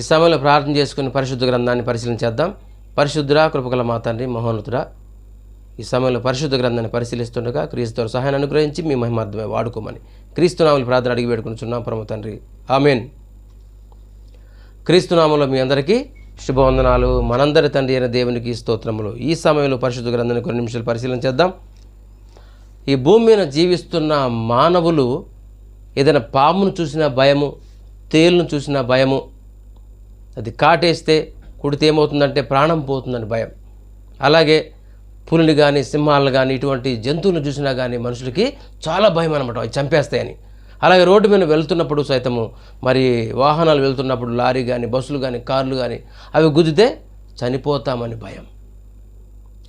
ఈ సమయంలో ప్రార్థన చేసుకుని పరిశుద్ధ గ్రంథాన్ని పరిశీలన చేద్దాం పరిశుద్ధుడా కృపగల మా తండ్రి మహోన్నతుడా ఈ సమయంలో పరిశుద్ధ గ్రంథాన్ని పరిశీలిస్తుండగా క్రీస్తు సహాయాన్ని అనుగ్రహించి మీ మహిమార్థమే వాడుకోమని క్రీస్తునాములు ప్రార్థన అడిగి వేడుకుంటున్నాం పరమ తండ్రి ఆమెన్. క్రీస్తునామంలో మీ అందరికీ శుభవందనాలు. మనందరి తండ్రి అయిన దేవునికి స్తోత్రములు. ఈ సమయంలో పరిశుద్ధ గ్రంథాన్ని కొన్ని నిమిషాలు పరిశీలన చేద్దాం ఈ భూమి మీద జీవిస్తున్న మానవులు ఏదైనా పామును చూసిన భయము తేలును చూసిన భయము అది కాటేస్తే కుడితే ఏమవుతుందంటే ప్రాణం పోతుందని భయం. అలాగే పులిని కానీ సింహాలను కానీ ఇటువంటి జంతువులను చూసినా కానీ మనుషులకి చాలా భయం అనమాట అవి చంపేస్తాయని. అలాగే రోడ్డు మీద వెళ్తున్నప్పుడు సైతము మరి వాహనాలు వెళ్తున్నప్పుడు లారీ కానీ బస్సులు కానీ కార్లు కానీ అవి గుద్దితే చనిపోతామని భయం.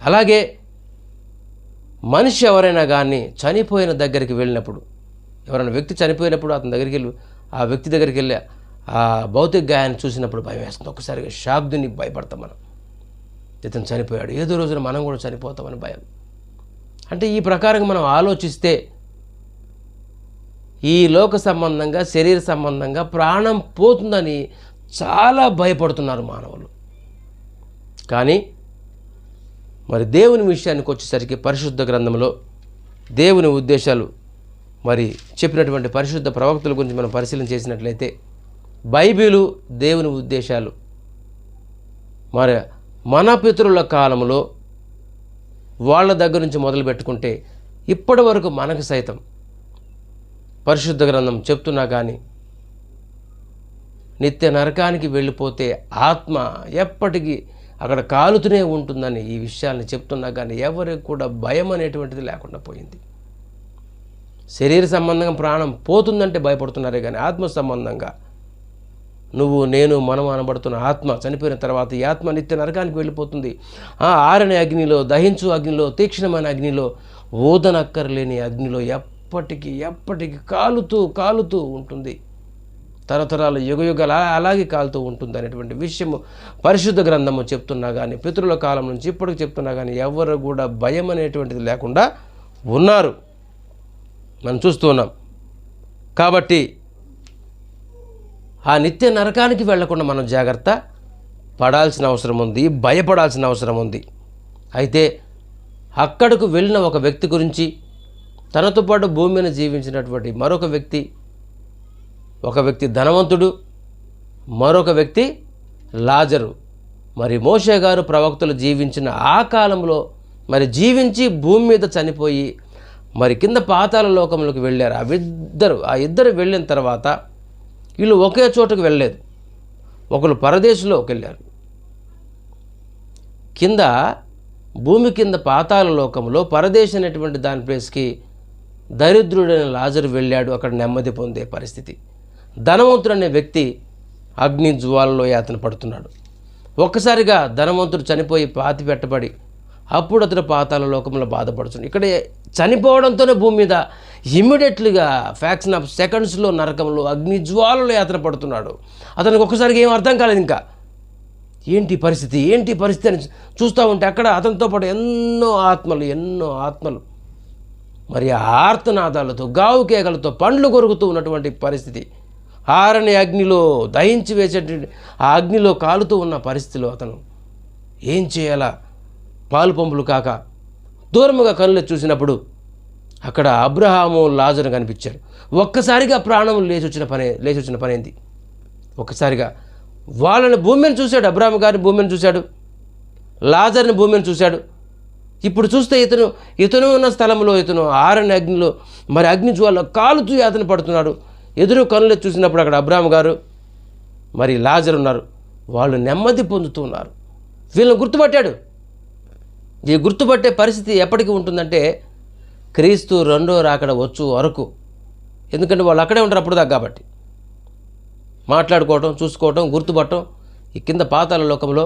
అలాగే మనిషి ఎవరైనా కానీ చనిపోయిన దగ్గరికి వెళ్ళినప్పుడు ఎవరైనా వ్యక్తి చనిపోయినప్పుడు అతని దగ్గరికి వెళ్ళి ఆ వ్యక్తి దగ్గరికి వెళ్ళి ఆ భౌతిక గాయాన్ని చూసినప్పుడు భయం వేస్తుంది. ఒక్కసారిగా షాక్ భయపడతాం మనం. ఇతను చనిపోయాడు. ఏదో రోజున మనం కూడా చనిపోతామని భయం. అంటే ఈ ప్రకారంగా మనం ఆలోచిస్తే ఈ లోక సంబంధంగా శరీర సంబంధంగా ప్రాణం పోతుందని చాలా భయపడుతున్నారు మానవులు. కానీ మరి దేవుని విషయానికి వచ్చేసరికి పరిశుద్ధ గ్రంథంలో దేవుని ఉద్దేశాలు మరి చెప్పినటువంటి పరిశుద్ధ ప్రవక్తల గురించి మనం పరిశీలన చేసినట్లయితే బైబిలు దేవుని ఉద్దేశాలు. మరి మన పితరుల కాలంలో వాళ్ళ దగ్గర నుంచి మొదలు పెట్టుకుంటే ఇప్పటి వరకు మనకు సైతం పరిశుద్ధ గ్రంథం చెప్తున్నా కానీ నిత్య నరకానికి వెళ్ళిపోతే ఆత్మ ఎప్పటికీ అక్కడ కాలుతూనే ఉంటుందని ఈ విషయాల్ని చెప్తున్నా కానీ ఎవరికి కూడా భయం అనేటువంటిది లేకుండా పోయింది. శరీర సంబంధంగా ప్రాణం పోతుందంటే భయపడుతున్నారే కానీ ఆత్మ సంబంధంగా నువ్వు నేను మనం అనబడుతున్న ఆత్మ చనిపోయిన తర్వాత ఈ ఆత్మ నిత్య నరకానికి వెళ్ళిపోతుంది. ఆ ఆరని అగ్నిలో దహించు అగ్నిలో తీక్షణమైన అగ్నిలో ఓదనక్కర్లేని అగ్నిలో ఎప్పటికీ ఎప్పటికీ కాలుతూ కాలుతూ ఉంటుంది. తరతరాలు యుగయుగాలు అలాగే కాలుతూ ఉంటుంది అనేటువంటి విషయము పరిశుద్ధ గ్రంథము చెప్తున్నా కానీ పితృల కాలం నుంచి ఇప్పటికి చెప్తున్నా కానీ ఎవరు కూడా భయం అనేటువంటిది లేకుండా ఉన్నారు. మనం చూస్తూ ఉన్నాం. కాబట్టి ఆ నిత్య నరకానికి వెళ్ళకుండా మనం జాగ్రత్త పడాల్సిన అవసరం ఉంది భయపడాల్సిన అవసరం ఉంది. అయితే అక్కడకు వెళ్ళిన ఒక వ్యక్తి గురించి తనతో పాటు భూమి మీద జీవించినటువంటి మరొక వ్యక్తి ఒక వ్యక్తి ధనవంతుడు మరొక వ్యక్తి లాజరు. మరి మోషే గారు ప్రవక్తలు జీవించిన ఆ కాలంలో మరి జీవించి భూమి మీద చనిపోయి మరి కింద పాతాల లోకంలోకి వెళ్ళారు. ఆ ఇద్దరు ఆ ఇద్దరు వెళ్ళిన తర్వాత వీళ్ళు ఒకే చోటుకు వెళ్ళలేదు. ఒకరు పరదేశంలోకి వెళ్ళారు కింద భూమి కింద పాతాల లోకంలో పరదేశం అనేటువంటి దాని ప్లేస్కి దరిద్రుడైన లాజరు వెళ్ళాడు. అక్కడ నెమ్మది పొందే పరిస్థితి. ధనవంతుడు అనే వ్యక్తి అగ్ని జ్వాలలో యాతన పడుతున్నాడు. ఒక్కసారిగా ధనవంతుడు చనిపోయి పాతి పెట్టబడి అప్పుడు అతను పాతాల లోకంలో బాధపడుతుంది ఇక్కడ చనిపోవడంతోనే భూమి మీద ఇమ్మీడియట్లీగా ఫ్యాక్షన్ ఆఫ్ సెకండ్స్లో నరకంలో అగ్ని జ్వాలలో పడుతున్నాడు. అతనికి ఒక్కసారిగా ఏం అర్థం కాలేదు ఇంకా. ఏంటి పరిస్థితి? ఏంటి పరిస్థితి అని చూస్తూ ఉంటే అక్కడ అతనితో పాటు ఎన్నో ఆత్మలు ఎన్నో ఆత్మలు. మరి ఆర్తనాదాలతో గావు కేకలతో పండ్లు కొరుకుతూ ఉన్నటువంటి పరిస్థితి. ఆరని అగ్నిలో దహించి వేసేటువంటి ఆ అగ్నిలో కాలుతూ ఉన్న పరిస్థితిలో అతను ఏం చేయాలా? పాలు పంపులు కాక దూరముగా కళ్ళు చూసినప్పుడు అక్కడ అబ్రహాము లాజరు కనిపించాడు. ఒక్కసారిగా ప్రాణం లేచి వచ్చిన పని లేచి వచ్చిన పని ఏంది ఒక్కసారిగా వాళ్ళని భూమిని చూశాడు అబ్రాహ్మ గారిని భూమిని చూశాడు లాజర్ని భూమిని చూశాడు. ఇప్పుడు చూస్తే ఇతను ఇతను ఉన్న స్థలంలో ఇతను ఆరని అగ్నిలో మరి అగ్ని జ్వాల కాలుతూ అతను పడుతున్నాడు. ఎదురు కనులు చూసినప్పుడు అక్కడ అబ్రాహ్మ గారు మరి లాజర్ ఉన్నారు. వాళ్ళు నెమ్మది పొందుతూ ఉన్నారు. వీళ్ళని గుర్తుపట్టాడు. ఈ గుర్తుపట్టే పరిస్థితి ఎప్పటికీ ఉంటుందంటే క్రీస్తు రెండో రాకడ వచ్చు వరకు. ఎందుకంటే వాళ్ళు అక్కడే ఉంటారు అప్పుడు దాకా కాబట్టి. మాట్లాడుకోవటం చూసుకోవటం గుర్తుపట్టడం ఈ కింద పాతాల లోకంలో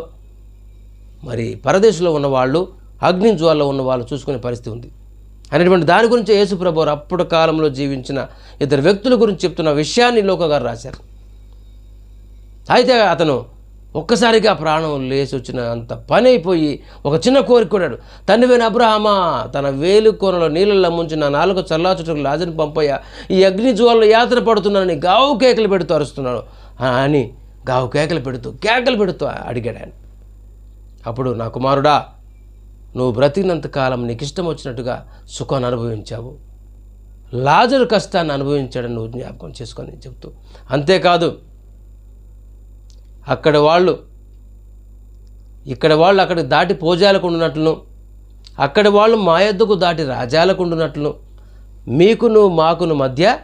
మరి పరదేశంలో ఉన్న వాళ్ళు అగ్ని జ్వాలలో ఉన్న వాళ్ళు చూసుకునే పరిస్థితి ఉంది. అనేటువంటి దాని గురించి యేసుప్రభు వారు అప్పుడు కాలంలో జీవించిన ఇద్దరు వ్యక్తుల గురించి చెప్తున్న విషయాన్ని లోక గారు రాశారు. అయితే అతను ఒక్కసారిగా ప్రాణం లేచి వచ్చిన అంత పని అయిపోయి ఒక చిన్న కోరిక కొన్నాడు తండ్రివైన అబ్రహమా తన వేలు కోనలో నీళ్ళల్లో ముంచి నా నాలుగు చల్లాచుటకు లాజని పంపయ్యా. ఈ అగ్ని జ్వాలలో యాత్ర పడుతున్నానని గావు కేకలు పెడుతూ అరుస్తున్నాడు. అని గావు కేకలు పెడుతూ కేకలు పెడుతూ అడిగాడు ఆయన. అప్పుడు నా కుమారుడా నువ్వు బ్రతికినంత కాలం నీకు ఇష్టం వచ్చినట్టుగా సుఖాన్ని అనుభవించావు. లాజరు కష్టాన్ని అనుభవించాడని నువ్వు జ్ఞాపకం చేసుకొని చెప్తూ అంతేకాదు అక్కడ వాళ్ళు ఇక్కడ వాళ్ళు అక్కడ దాటి పోజాలకు ఉండునట్లును. అక్కడ వాళ్ళు మా యొద్దకు దాటి రాజాలకు ఉండునట్లును. మీకును మాకును మధ్య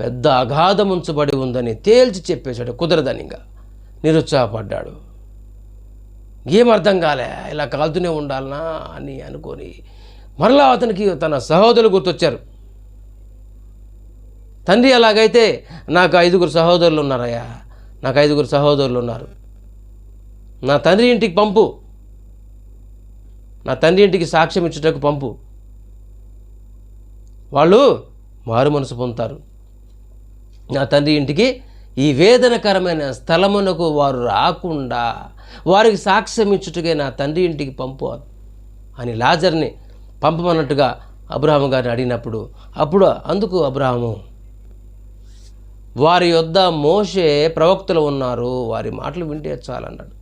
పెద్ద అగాధం ఉంచబడి ఉందని తేల్చి చెప్పేశాడు కుదరదని ఇంకా. నిరుత్సాహపడ్డాడు. ఏం అర్థం కాలే? ఇలా కాలుతూనే ఉండాలనా అని అనుకొని మరలా అతనికి తన సహోదరులు గుర్తొచ్చారు. తండ్రి అలాగైతే నాకు ఐదుగురు సహోదరులు ఉన్నారయ్యా నాకు ఐదుగురు సహోదరులు ఉన్నారు. నా తండ్రి ఇంటికి పంపు. నా తండ్రి ఇంటికి సాక్ష్యం ఇచ్చుటకు పంపు. వాళ్ళు మారు మనసు పొందుతారు. నా తండ్రి ఇంటికి ఈ వేదనకరమైన స్థలమునకు వారు రాకుండా వారికి సాక్ష్యం ఇచ్చుటకే నా తండ్రి ఇంటికి పంపు అని లాజర్ని పంపమన్నట్టుగా అబ్రహాము గారిని అడిగినప్పుడు అప్పుడు అందుకు అబ్రహాము వారి యొద్ద మోషే ప్రవక్తలు ఉన్నారు. వారి మాటలు వింటే చాలన్నాడు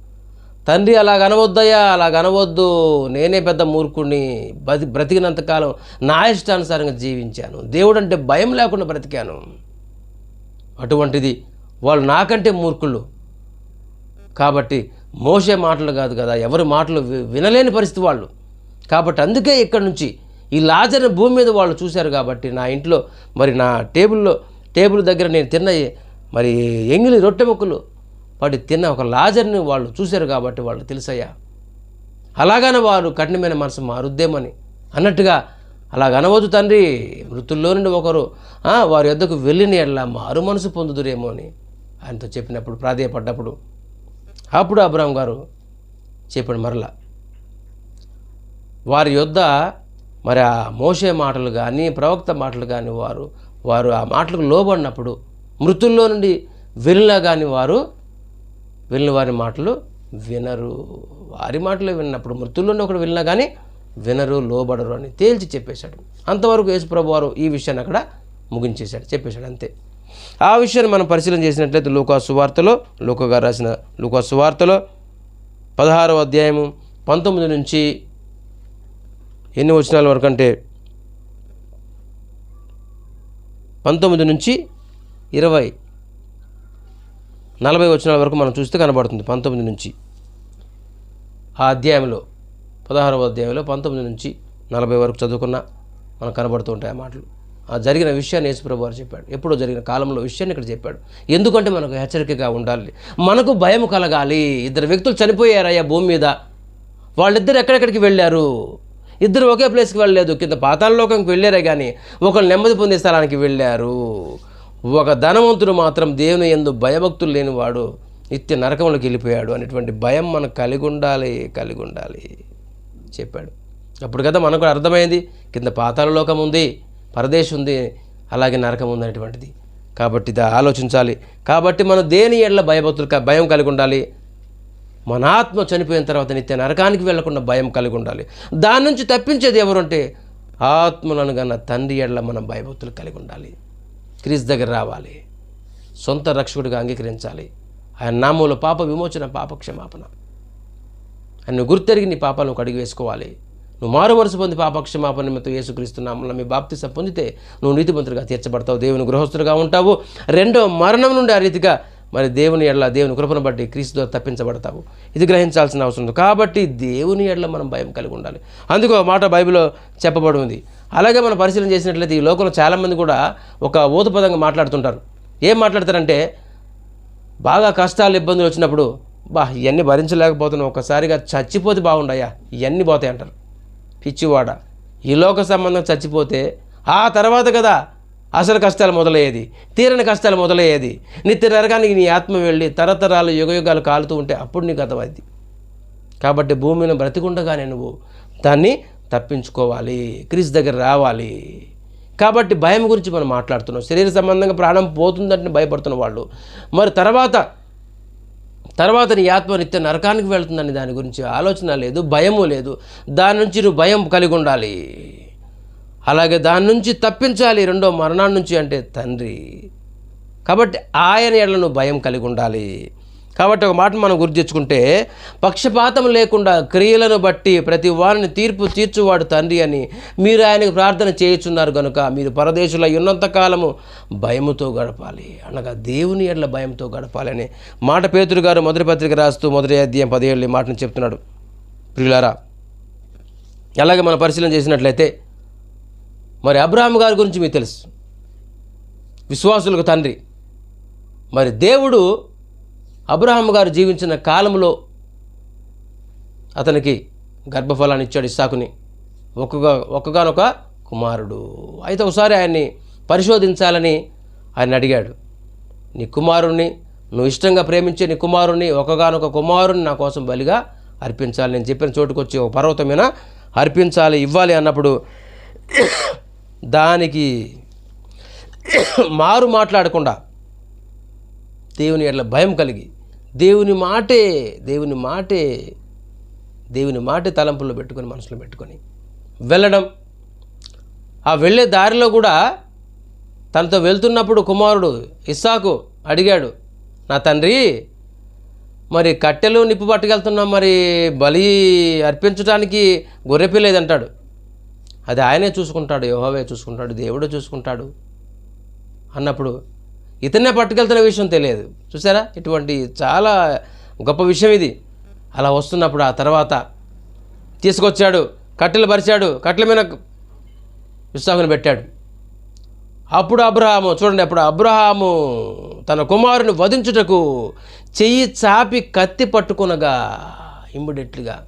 తండ్రి అలాగ అనవద్దయ్యా అలా అనవద్దు. నేనే పెద్ద మూర్ఖుడిని బతి బ్రతికినంతకాలం నా ఇష్టానుసారంగా జీవించాను. దేవుడు అంటే భయం లేకుండా బ్రతికాను. అటువంటిది వాళ్ళు నాకంటే మూర్ఖులు. కాబట్టి మోసే మాటలు కాదు కదా ఎవరి మాటలు వి- వినలేని పరిస్థితి వాళ్ళు. కాబట్టి అందుకే ఇక్కడ నుంచి ఈ లాజర్ భూమి మీద వాళ్ళు చూశారు కాబట్టి నా ఇంట్లో మరి నా టేబుల్లో టేబుల్ దగ్గర నేను తిన్న మరి ఎంగిలి రొట్టె ముక్కలు వాటి తిన్న ఒక లాజర్ని వాళ్ళు చూశారు కాబట్టి వాళ్ళు తెలుసయ్యా. అలాగనే వారు కఠినమైన మనసు మారుద్దేమని. అన్నట్టుగా అలాగనవద్దు తండ్రి మృతుల్లో నుండి ఒకరు వారి యొద్దకు వెళ్ళిన ఎడల మారు మనసు పొందుదురేమో అని ఆయనతో చెప్పినప్పుడు ప్రాధేయపడ్డప్పుడు. అప్పుడు అబ్రాహం గారు చెప్పాడు మరలా వారి యొద్ద మరి ఆ మోసే మాటలు కానీ ప్రవక్త మాటలు కానీ వారు వారు ఆ మాటలకు లోబడినప్పుడు మృతుల్లో నుండి వెళ్ళినా కానీ వారు వెళ్ళిన వారి మాటలు వినరు. వారి మాటలు విన్నప్పుడు మృతుల్లో ఒకడు వెళ్ళినా కానీ వినరు లోబడరు అని తేల్చి చెప్పేశాడు. అంతవరకు యేసుప్రభు వారు ఈ విషయాన్ని అక్కడ ముగించేశాడు చెప్పేశాడు అంతే. ఆ విషయాన్ని మనం పరిశీలన చేసినట్లయితే లూకా సువార్తలో లూకగా రాసిన లూకా సువార్తలో పదహారవ అధ్యాయము పంతొమ్మిది నుంచి ఎన్ని వచనాల వరకు అంటే పంతొమ్మిది నుంచి ఇరవై నలభై వచనాల వరకు మనం చూస్తే కనబడుతుంది పంతొమ్మిది నుంచి. ఆ అధ్యాయంలో పదహారవ అధ్యాయంలో పంతొమ్మిది నుంచి నలభై వరకు చదువుకున్నా మనకు కనబడుతూ ఉంటాయి ఆ మాటలు. ఆ జరిగిన విషయాన్ని యేసుప్రభు వారు చెప్పాడు. ఎప్పుడో జరిగిన కాలంలో విషయాన్ని ఇక్కడ చెప్పాడు. ఎందుకంటే మనకు హెచ్చరికగా ఉండాలి. మనకు భయం కలగాలి. ఇద్దరు వ్యక్తులు చనిపోయారయ్యా భూమి మీద. వాళ్ళిద్దరు ఎక్కడెక్కడికి వెళ్ళారు? ఇద్దరు ఒకే ప్లేస్కి వెళ్ళలేదు. కింద పాతాళలోకంకి వెళ్ళారే కానీ ఒకళ్ళు నెమ్మది పొందే స్థలానికి వెళ్ళారు. ఒక ధనవంతుడు మాత్రం దేవుని ఎందు భయభక్తులు లేనివాడు నిత్య నరకంలోకి వెళ్ళిపోయాడు అనేటువంటి భయం మనకు కలిగి ఉండాలి కలిగి ఉండాలి చెప్పాడు. అప్పుడు కదా మనకు కూడా అర్థమైంది. కింద పాతాళ లోకం ఉంది పరదేశం ఉంది అలాగే నరకం ఉంది అనేటువంటిది. కాబట్టి ఇది ఆలోచించాలి. కాబట్టి మనం దేని ఎడ్ల భయభక్తులు భయం కలిగి ఉండాలి? మన ఆత్మ చనిపోయిన తర్వాత నిత్య నరకానికి వెళ్ళకుండా భయం కలిగి ఉండాలి. దాని నుంచి తప్పించేది ఎవరు ఆత్మలను గన్న తండ్రి ఎడ్ల మనం భయభక్తులు కలిగి ఉండాలి. క్రీస్ దగ్గర రావాలి. సొంత రక్షకుడిగా అంగీకరించాలి. ఆయన నామంలో పాప విమోచన పాప క్షమాపణ. ఆయన గుర్తెరిగి నీ పాపాలను కడిగి వేసుకోవాలి. నువ్వు మారు మనసు పొంది పాపక్షమాపణ నిమిత్తం యేసుక్రీస్తున్నాము మీ బాప్తిసం పొందితే నువ్వు నీతిమంతుడిగా తీర్చబడతావు దేవుని గృహస్థులుగా ఉంటావు. రెండో మరణం నుండి ఆ రీతిగా మరి దేవుని ఎడల దేవుని కృపను బట్టి క్రీస్తుతో తప్పించబడతావు. ఇది గ్రహించాల్సిన అవసరం ఉంది. కాబట్టి దేవుని ఎడల మనం భయం కలిగి ఉండాలి. అందుకో మాట బైబిల్లో చెప్పబడి ఉంది. అలాగే మనం పరిశీలన చేసినట్లయితే ఈ లోకంలో చాలామంది కూడా ఒక ఊతపదంగా మాట్లాడుతుంటారు. ఏం మాట్లాడతారంటే బాగా కష్టాలు ఇబ్బందులు వచ్చినప్పుడు బా ఇవన్నీ భరించలేకపోతున్నాం ఒకసారిగా చచ్చిపోతే బాగుండయా ఇవన్నీ పోతాయి అంటారు పిచ్చివాడ. ఈ లోక సంబంధం చచ్చిపోతే ఆ తర్వాత కదా అసలు కష్టాలు మొదలయ్యేది తీరని కష్టాలు మొదలయ్యేది. నిత్య నరకానికి నీ ఆత్మ వెళ్ళి తరతరాలు యుగయుగాలు కాలుతూ ఉంటే అప్పుడు నీకు అర్థమైంది కాబట్టి భూమిని బ్రతికుండగానే నువ్వు దాన్ని తప్పించుకోవాలి క్రీస్ దగ్గర రావాలి. కాబట్టి భయం గురించి మనం మాట్లాడుతున్నాం. శరీర సంబంధంగా ప్రాణం పోతుందంటే భయపడుతున్న వాళ్ళు. మరి తర్వాత తర్వాత నీ ఆత్మ నిత్య నరకానికి వెళ్తుందని దాని గురించి ఆలోచన లేదు భయము లేదు. దాని నుంచి నువ్వు భయం కలిగి ఉండాలి. అలాగే దాని నుంచి తప్పించాలి రెండో మరణాన్ని నుంచి అంటే తండ్రి. కాబట్టి ఆయన ఎడలను భయం కలిగి ఉండాలి. కాబట్టి ఒక మాట మనం గుర్తు తెచ్చుకుంటే పక్షపాతం లేకుండా క్రియలను బట్టి ప్రతి వారిని తీర్పు తీర్చువాడు తండ్రి అని మీరు ఆయనకు ప్రార్థన చేయుచున్నారు కనుక మీరు పరదేశుల ఉన్నంతకాలము భయముతో గడపాలి. అనగా దేవుని ఎడ్ల భయంతో గడపాలి అనే మాట పేతురు గారు మొదటి పత్రిక రాస్తూ మొదటి అధ్యాయం పదిహేళ్ళు మాటను చెప్తున్నాడు. ప్రియులారా అలాగే మనం పరిశీలన చేసినట్లయితే మరి అబ్రహాం గారి గురించి మీకు తెలుసు. విశ్వాసులకు తండ్రి. మరి దేవుడు అబ్రహాం గారు జీవించిన కాలంలో అతనికి గర్భఫలాన్ని ఇచ్చాడు ఇస్సాకుని. ఒక్కగా ఒక్కగానొక కుమారుడు. అయితే ఒకసారి ఆయన్ని పరిశోధించాలని ఆయన అడిగాడు. నీ కుమారుణ్ణి నువ్వు ఇష్టంగా ప్రేమించే నీ కుమారుణ్ణి ఒకగానొక కుమారుని నా కోసం బలిగా అర్పించాలి. నేను చెప్పిన చోటుకు వచ్చి ఒక పర్వతం అర్పించాలి ఇవ్వాలి అన్నప్పుడు దానికి మారు మాట్లాడకుండా దేవుని ఎట్ల భయం కలిగి దేవుని మాటే దేవుని మాటే దేవుని మాటే తలంపుల్లో పెట్టుకొని మనసులో పెట్టుకొని వెళ్ళడం. ఆ వెళ్ళే దారిలో కూడా తనతో వెళ్తున్నప్పుడు కుమారుడు ఇస్సాకు అడిగాడు నా తండ్రి మరి కట్టెలు నిప్పు పట్టుకెళ్తున్నాం మరి బలి అర్పించడానికి గొర్రెపిల్లేదంటాడు అది ఆయనే చూసుకుంటాడు యెహోవే చూసుకుంటాడు దేవుడే చూసుకుంటాడు అన్నప్పుడు ఇతనే పట్టుకెళ్తున్న విషయం తెలియదు. చూసారా? ఇటువంటి చాలా గొప్ప విషయం ఇది. అలా వస్తున్నప్పుడు ఆ తర్వాత తీసుకొచ్చాడు కట్టెలు పరిచాడు కట్టెల మీద విశ్వాసను పెట్టాడు. అప్పుడు అబ్రహాము చూడండి అప్పుడు అబ్రహాము తన కుమారుని వధించుటకు చెయ్యి చాపి కత్తి పట్టుకునగా ఇమ్మీడియట్లీగా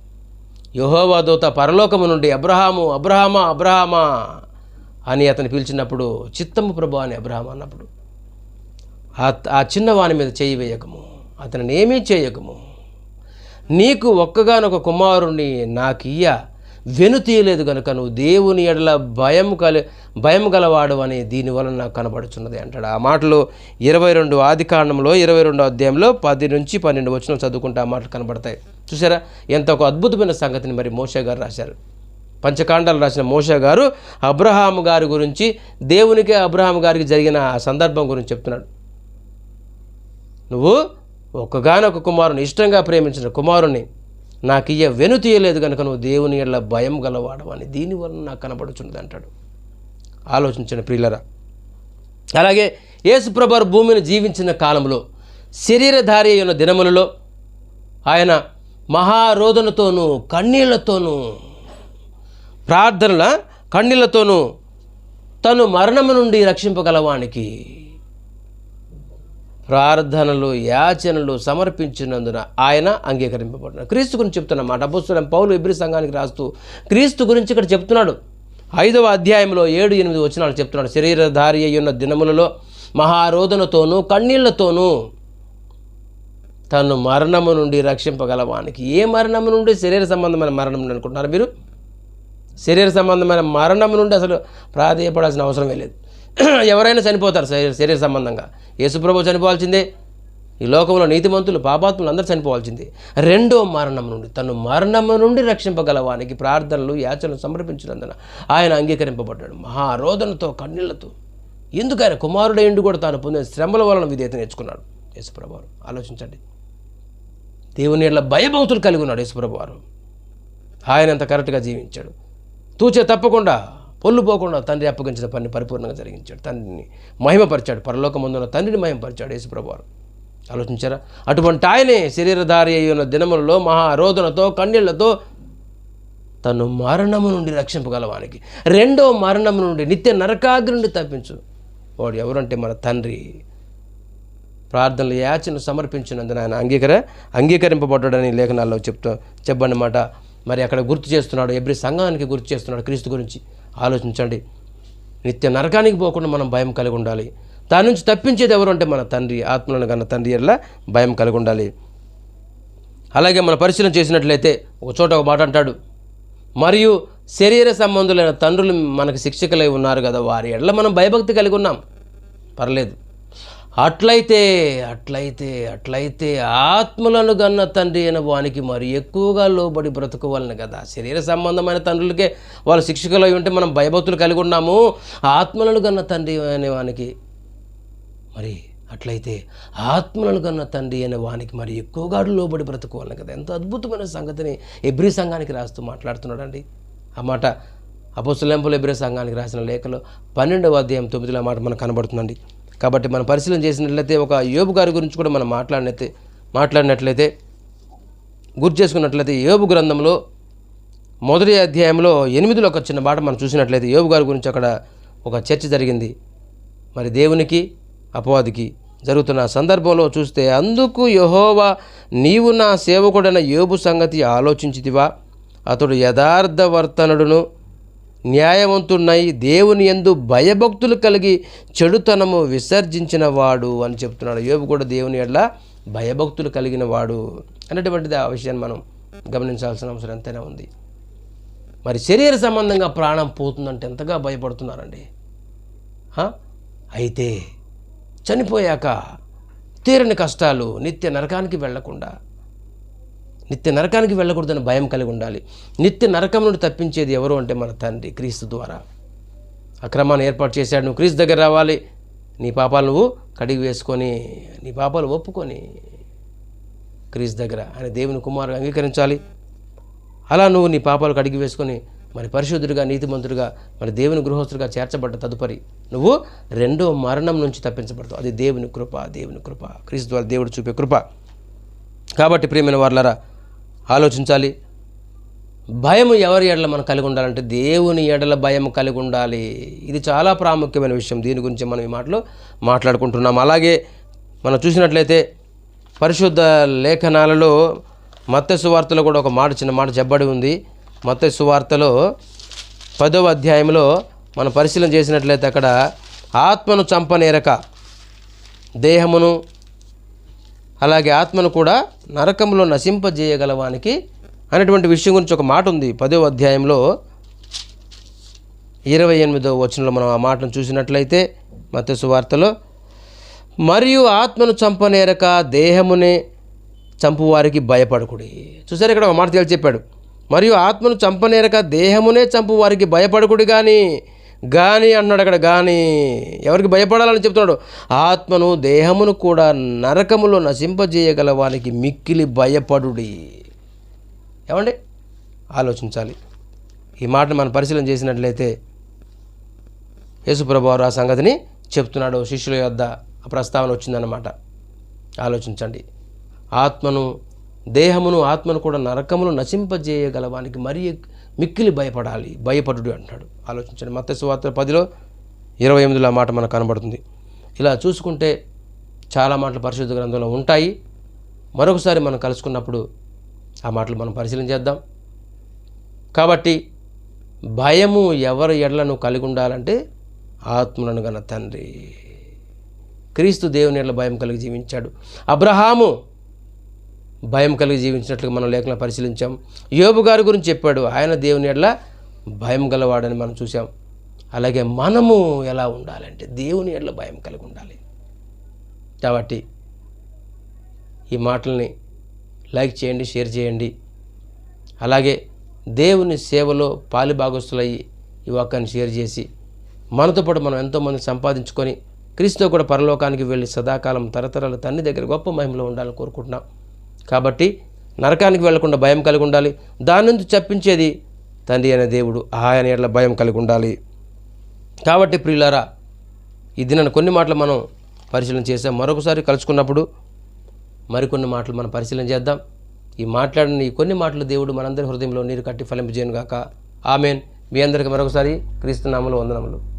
యహోవా దూత పరలోకము నుండి అబ్రహాము అబ్రహామా అబ్రహామా అని అతను పిలిచినప్పుడు చిత్తము ప్రభు అని అబ్రహాం అన్నప్పుడు ఆ ఆ చిన్నవాని మీద చేయి వేయకము అతనిని ఏమీ చేయకము. నీకు ఒక్కగానొక కుమారుణ్ణి నాకియ్య వెనుతీయలేదు వెను తీయలేదు కనుక నువ్వు దేవుని ఎడల భయం కలి భయం గలవాడు అని దీని వలన నాకు కనబడుచున్నది అంటాడు. ఆ మాటలు ఇరవై రెండు ఆది కాండంలో ఇరవై రెండో అధ్యాయంలో పది నుంచి పన్నెండు వచ్చిన చదువుకుంటే ఆ మాటలు కనబడతాయి. చూసారా ఎంత ఒక అద్భుతమైన సంగతిని మరి మోషే గారు రాశారు. పంచకాండాలు రాసిన మోషే గారు అబ్రహాం గారి గురించి దేవునికి అబ్రహాం గారికి జరిగిన ఆ సందర్భం గురించి చెప్తున్నాడు. నువ్వు ఒక్కగానొక కుమారుని ఇష్టంగా ప్రేమించిన కుమారుని నాకు ఇయ్య వెను తీయలేదు కనుక నువ్వు దేవుని ఎడల భయం గలవాడు అని దీనివల్ల నాకు కనబడుచున్నది అంటాడు. ఆలోచించిన ప్రియులరా. అలాగే యేసుప్రభర్ భూమిని జీవించిన కాలంలో శరీరధారి అయిన దినములలో ఆయన మహారోధనతోనూ కన్నీళ్ళతోనూ ప్రార్థనల కన్నీళ్ళతోనూ తను మరణము నుండి రక్షింపగలవానికి ప్రార్థనలు యాచనలు సమర్పించినందున ఆయన అంగీకరింపబడినాడు క్రీస్తు గురించి చెప్తున్నమాట మాట. పౌలు ఎబ్రి సంఘానికి రాస్తూ క్రీస్తు గురించి ఇక్కడ చెప్తున్నాడు. ఐదవ అధ్యాయంలో ఏడు ఎనిమిది వచనాలు చెప్తున్నాడు. శరీరధారి అయి ఉన్న దినములలో మహారోధనతోనూ కన్నీళ్ళతోనూ తను మరణము నుండి రక్షింపగలవానికి. ఏ మరణము నుండి? శరీర సంబంధమైన మరణం నుండి అనుకుంటున్నారు మీరు? శరీర సంబంధమైన మరణం నుండి అసలు ప్రాధేయపడాల్సిన అవసరమే లేదు. ఎవరైనా చనిపోతారు శరీర శరీర సంబంధంగా. యేసుప్రభు చనిపోవాల్సిందే. ఈ లోకంలో నీతిమంతులు పాపాత్ములు అందరూ చనిపోవాల్సిందే. రెండో మరణం నుండి తను మరణము నుండి రక్షింపగలవానికి ప్రార్థనలు యాచనలు సమర్పించినందున ఆయన అంగీకరింపబడ్డాడు. మహారోదనతో కన్నీళ్ళతో. ఎందుకు ఆయన కుమారుడైండు కూడా తాను పొందిన శ్రమల వలన విధేయత నేర్చుకున్నాడు? యేసుప్రభు ఆలోచించండి. దేవుని ఇళ్ళ భయభక్తులు కలిగి ఉన్నాడు యేసుప్రభు వారు. ఆయన అంత కరెక్ట్గా జీవించాడు. తూచే తప్పకుండా పొల్లు పోకుండా తండ్రి అప్పగించిన పని పరిపూర్ణంగా జరిగించాడు. తండ్రిని మహిమపరిచాడు. పరలోకమందున తండ్రిని మహిమపరిచాడు యేసుప్రభువారు. ఆలోచించారా? అటువంటి ఆయనే శరీరధారి అయి ఉన్న దినములలో మహారోధనతో కన్నీళ్ళతో తను మరణము నుండి రక్షింపగలవానికి రెండో మరణము నుండి నిత్య నరకాగ్ని నుండి తప్పించు. వాడు ఎవరంటే మన తండ్రి. ప్రార్థనలు యాచను సమర్పించినందున ఆయన అంగీకర అంగీకరింపబడ్డాడని లేఖనాల్లో చెప్తా చెప్పన్నమాట మరి అక్కడ గుర్తు చేస్తున్నాడు. ఎవ్రీ సంఘానికి గుర్తు చేస్తున్నాడు క్రీస్తు గురించి. ఆలోచించండి. నిత్య నరకానికి పోకుండా మనం భయం కలిగి ఉండాలి. దాని నుంచి తప్పించేది ఎవరు అంటే మన తండ్రి ఆత్మలను కన్న తండ్రి ఎట్లా భయం కలిగి ఉండాలి. అలాగే మన పరిశీలన చేసినట్లయితే ఒక చోట ఒక మాట అంటాడు. మరియు శరీర సంబంధులైన తండ్రులు మనకు శిక్షకులై ఉన్నారు కదా వారి ఎడల మనం భయభక్తి కలిగి ఉన్నాం. పర్లేదు. అట్లయితే అట్లయితే అట్లయితే ఆత్మలను గన్న తండ్రి అయిన వానికి మరి ఎక్కువగా లోబడి బ్రతుకోవాలని కదా. శరీర సంబంధమైన తండ్రులకే వాళ్ళు శిక్షకులు అయి ఉంటే మనం భయభక్తులు కలిగి ఉన్నాము. ఆత్మలను గన్న తండ్రి అనే వానికి మరి అట్లయితే ఆత్మలను కన్న తండ్రి అనే వానికి మరి ఎక్కువగా లోబడి బ్రతుకోవాలి కదా. ఎంత అద్భుతమైన సంగతిని ఎబ్రి సంఘానికి రాస్తూ మాట్లాడుతున్నాడండి. ఆ మాట అపోస్తులెంపులు ఎబ్రి సంఘానికి రాసిన లేఖలో పన్నెండవ అధ్యాయం తొమ్మిదిలో మాట మనకు కనబడుతుందండి. కాబట్టి మనం పరిశీలన చేసినట్లయితే ఒక యోబు గారి గురించి కూడా మనం మాట్లాడినైతే మాట్లాడినట్లయితే గుర్తు చేసుకున్నట్లయితే యోబు గ్రంథంలో మొదటి అధ్యాయంలో ఎనిమిదిలో ఒక చిన్న మాట మనం చూసినట్లయితే యోబు గారి గురించి అక్కడ ఒక చర్చ జరిగింది. మరి దేవునికి అపవాదికి జరుగుతున్న సందర్భంలో చూస్తే అందుకు యహోవా నీవు నా సేవకుడైన యోబు సంగతి ఆలోచించితివా? అతడు యథార్థవర్తనుడును న్యాయవంతుడై దేవుని ఎందు భయభక్తులు కలిగి చెడుతనము విసర్జించిన వాడు అని చెప్తున్నాడు. యోబు కూడా దేవుని ఎడ్ల భయభక్తులు కలిగిన వాడు అనేటువంటిది ఆ విషయాన్ని మనం గమనించాల్సిన అవసరం ఎంతైనా ఉంది. మరి శరీర సంబంధంగా ప్రాణం పోతుందంటే ఎంతగా భయపడుతున్నారండి? అయితే చనిపోయాక తీరని కష్టాలు నిత్య నరకానికి వెళ్ళకుండా నిత్య నరకానికి వెళ్ళకూడదని భయం కలిగి ఉండాలి. నిత్య నరకం నుండి తప్పించేది ఎవరు అంటే మన తండ్రి క్రీస్తు ద్వారా. అక్రమాన్ని ఏర్పాటు చేశాడు. నువ్వు క్రీస్తు దగ్గర రావాలి. నీ పాపాలు నువ్వు కడిగి వేసుకొని నీ పాపాలు ఒప్పుకొని క్రీస్తు దగ్గర ఆయన దేవుని కుమారుడు అంగీకరించాలి. అలా నువ్వు నీ పాపాలు కడిగి వేసుకొని మరి పరిశుద్ధుడిగా నీతిమంతుడిగా మరి దేవుని గృహస్థుడిగా చేర్చబడ్డ తదుపరి నువ్వు రెండో మరణం నుంచి తప్పించబడతావు. అది దేవుని కృప దేవుని కృప. క్రీస్తు ద్వారా దేవుడు చూపే కృప. కాబట్టి ప్రియమైన వార్లరా ఆలోచించాలి. భయం ఎవరి ఎడల మనం కలిగి ఉండాలంటే దేవుని ఎడల భయం కలిగి ఉండాలి ఇది చాలా ప్రాముఖ్యమైన విషయం. దీని గురించి మనం ఈ మాటలో మాట్లాడుకుంటున్నాం. అలాగే మనం చూసినట్లయితే పరిశుద్ధ లేఖనాలలో మత్త సువార్తలో కూడా ఒక మాట చిన్న మాట చెప్పబడి ఉంది. మత్త సువార్తలో పదవ అధ్యాయంలో మనం పరిశీలన చేసినట్లయితే అక్కడ ఆత్మను చంపనేరక దేహమును అలాగే ఆత్మను కూడా నరకంలో నశింపజేయగలవానికి అనేటువంటి విషయం గురించి ఒక మాట ఉంది. పదో అధ్యాయంలో ఇరవై ఎనిమిదో వచనంలో మనం ఆ మాటను చూసినట్లయితే మత్స్సు వార్తలో మరియు ఆత్మను చంపనేరక దేహమునే చంపువారికి భయపడకుడి. చూసారు ఇక్కడ ఒక మాట తేల్చి చెప్పాడు. మరియు ఆత్మను చంపనేరక దేహమునే చంపువారికి భయపడకుడి కానీ గాని అన్నాడు అక్కడ గాని ఎవరికి భయపడాలని చెప్తున్నాడు? ఆత్మను దేహమును కూడా నరకములో నశింపజేయగల వానికి మిక్కిలి భయపడుడి. ఏమండి? ఆలోచించాలి. ఈ మాటను మనం పరిశీలన చేసినట్లయితే యేసుప్రభువారు ఆ సంగతిని చెప్తున్నాడు శిష్యుల యొద్ద. ఆ ప్రస్తావన వచ్చిందన్నమాట. ఆలోచించండి. ఆత్మను దేహమును ఆత్మను కూడా నరకమును నశింపజేయగలవానికి మరి మిక్కిలి భయపడాలి భయపడుడు అంటాడు ఆలోచించండి. మత్స్య సువార్త పదిలో ఇరవై ఎనిమిదిలో మాట మనకు కనబడుతుంది. ఇలా చూసుకుంటే చాలా మాటలు పరిశుద్ధ గ్రంథంలో ఉంటాయి. మరొకసారి మనం కలుసుకున్నప్పుడు ఆ మాటలు మనం పరిశీలన చేద్దాం కాబట్టి భయము ఎవరి ఎడలను కలిగి ఉండాలంటే ఆత్మలను గన తండ్రి. క్రీస్తు దేవుని ఎడల భయం కలిగి జీవించాడు. అబ్రహాము భయం కలిగి జీవించినట్లుగా మనం లేఖన పరిశీలించాం. యోబు గారి గురించి చెప్పాడు. ఆయన దేవుని ఎడల భయం గలవాడని మనం చూసాం అలాగే మనము ఎలా ఉండాలంటే దేవుని ఎడల భయం కలిగి ఉండాలి. కాబట్టి ఈ మాటల్ని లైక్ చేయండి షేర్ చేయండి. అలాగే దేవుని సేవలో పాలిభాగస్తులయ్యి ఈ వాక్యాన్ని షేర్ చేసి మనతో పాటు మనం ఎంతోమంది సంపాదించుకొని క్రీస్తుతో కూడా పరలోకానికి వెళ్ళి సదాకాలం తరతరాల తండ్రి దగ్గర గొప్ప మహిమలో ఉండాలని కోరుకుంటున్నాం. కాబట్టి నరకానికి వెళ్ళకుండా భయం కలిగి ఉండాలి. దాని నుంచి చప్పించేది తండ్రి అనే దేవుడు ఆయన ఎట్ల భయం కలిగి ఉండాలి. కాబట్టి ప్రియులారా ఇది నన్ను కొన్ని మాటలు మనం పరిశీలన చేసాం మరొకసారి కలుసుకున్నప్పుడు మరికొన్ని మాటలు మనం పరిశీలన చేద్దాం. ఈ మాట్లాడిన ఈ కొన్ని మాటలు దేవుడు మనందరి హృదయంలో నీరు కట్టి ఫలింపజేయను గాక ఆమెన్. మీ అందరికీ మరొకసారి క్రీస్తునామలు వందనములు.